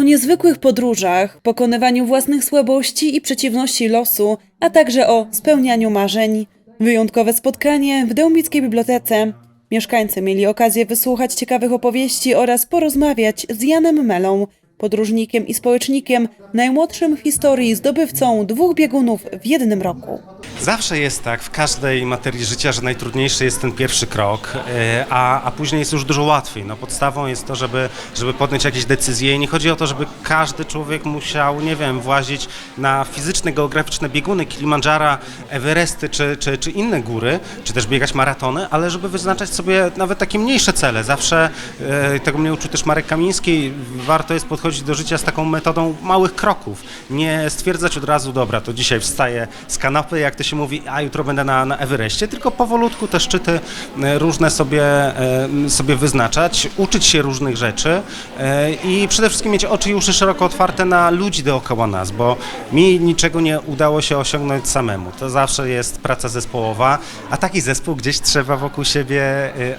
O niezwykłych podróżach, pokonywaniu własnych słabości i przeciwności losu, a także o spełnianiu marzeń. Wyjątkowe spotkanie w Dębickiej Bibliotece. Mieszkańcy mieli okazję wysłuchać ciekawych opowieści oraz porozmawiać z Janem Melą, podróżnikiem i społecznikiem, najmłodszym w historii zdobywcą dwóch biegunów w jednym roku. Zawsze jest tak w każdej materii życia, że najtrudniejszy jest ten pierwszy krok, e, a, a później jest już dużo łatwiej. No, podstawą jest to, żeby, żeby podjąć jakieś decyzje i nie chodzi o to, żeby każdy człowiek musiał, nie wiem, włazić na fizyczne, geograficzne bieguny Kilimandżara, Everesty czy, czy, czy inne góry, czy też biegać maratony, ale żeby wyznaczać sobie nawet takie mniejsze cele. Zawsze, e, tego mnie uczył też Marek Kamiński, warto jest podchodzić do życia z taką metodą małych kroków. Nie stwierdzać od razu, dobra, to dzisiaj wstaję z kanapy, jak to się mówi, a jutro będę na, na Everestie, tylko powolutku te szczyty e, różne sobie, e, sobie wyznaczać, uczyć się różnych rzeczy e, i przede wszystkim mieć oczy i uszy szeroko otwarte na ludzi dookoła nas, bo mi niczego nie udało się osiągnąć samemu. To zawsze jest praca zespołowa, a taki zespół gdzieś trzeba wokół siebie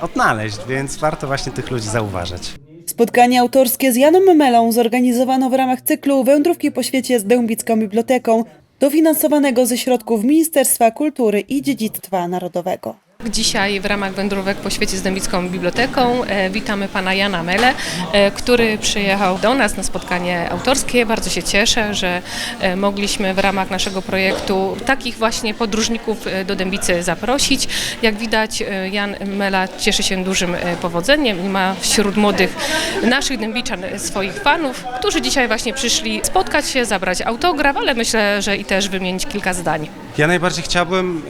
odnaleźć, więc warto właśnie tych ludzi zauważać. Spotkanie autorskie z Janem Melą zorganizowano w ramach cyklu Wędrówki po świecie z Dębicką Biblioteką, dofinansowanego ze środków Ministerstwa Kultury i Dziedzictwa Narodowego. Dzisiaj w ramach wędrówek po świecie z Dębicką Biblioteką e, witamy pana Jana Mele, e, który przyjechał do nas na spotkanie autorskie. Bardzo się cieszę, że e, mogliśmy w ramach naszego projektu takich właśnie podróżników do Dębicy zaprosić. Jak widać Jan Mela cieszy się dużym powodzeniem i ma wśród młodych naszych dębiczan swoich fanów, którzy dzisiaj właśnie przyszli spotkać się, zabrać autograf, ale myślę, że i też wymienić kilka zdań. Ja najbardziej chciałbym,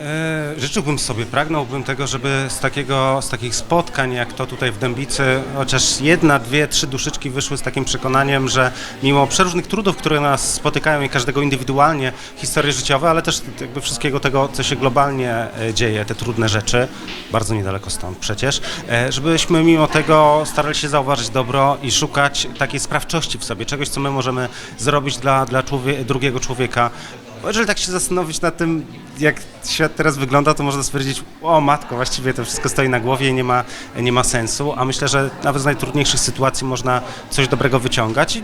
życzyłbym sobie, pragnąłbym tego, żeby z, takiego, z takich spotkań jak to tutaj w Dębicy, chociaż jedna, dwie, trzy duszyczki wyszły z takim przekonaniem, że mimo przeróżnych trudów, które nas spotykają i każdego indywidualnie, historie życiowe, ale też jakby wszystkiego tego, co się globalnie e, dzieje, te trudne rzeczy, bardzo niedaleko stąd przecież, e, żebyśmy mimo tego starali się zauważyć dobro i szukać takiej sprawczości w sobie, czegoś, co my możemy zrobić dla, dla człowie, drugiego człowieka, bo jeżeli tak się zastanowić nad tym, jak świat teraz wygląda, to można stwierdzić, o matko, właściwie to wszystko stoi na głowie i nie ma, nie ma sensu, a myślę, że nawet z najtrudniejszych sytuacji można coś dobrego wyciągać. i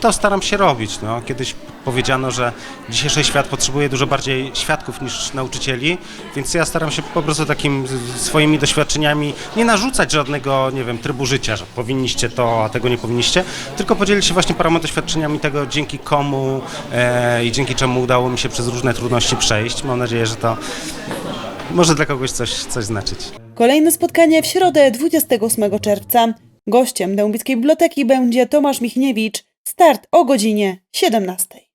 to staram się robić. No. Kiedyś powiedziano, że dzisiejszy świat potrzebuje dużo bardziej świadków niż nauczycieli, więc ja staram się po prostu takim swoimi doświadczeniami nie narzucać żadnego, nie wiem, trybu życia, że powinniście to, a tego nie powinniście, tylko podzielić się właśnie paroma doświadczeniami tego, dzięki komu e, i dzięki czemu udało mi się przez różne trudności przejść. Mam nadzieję, że to może dla kogoś coś, coś znaczyć. Kolejne spotkanie w środę 28 czerwca. Gościem Dębickiej Biblioteki będzie Tomasz Michniewicz. Start o godzinie 17.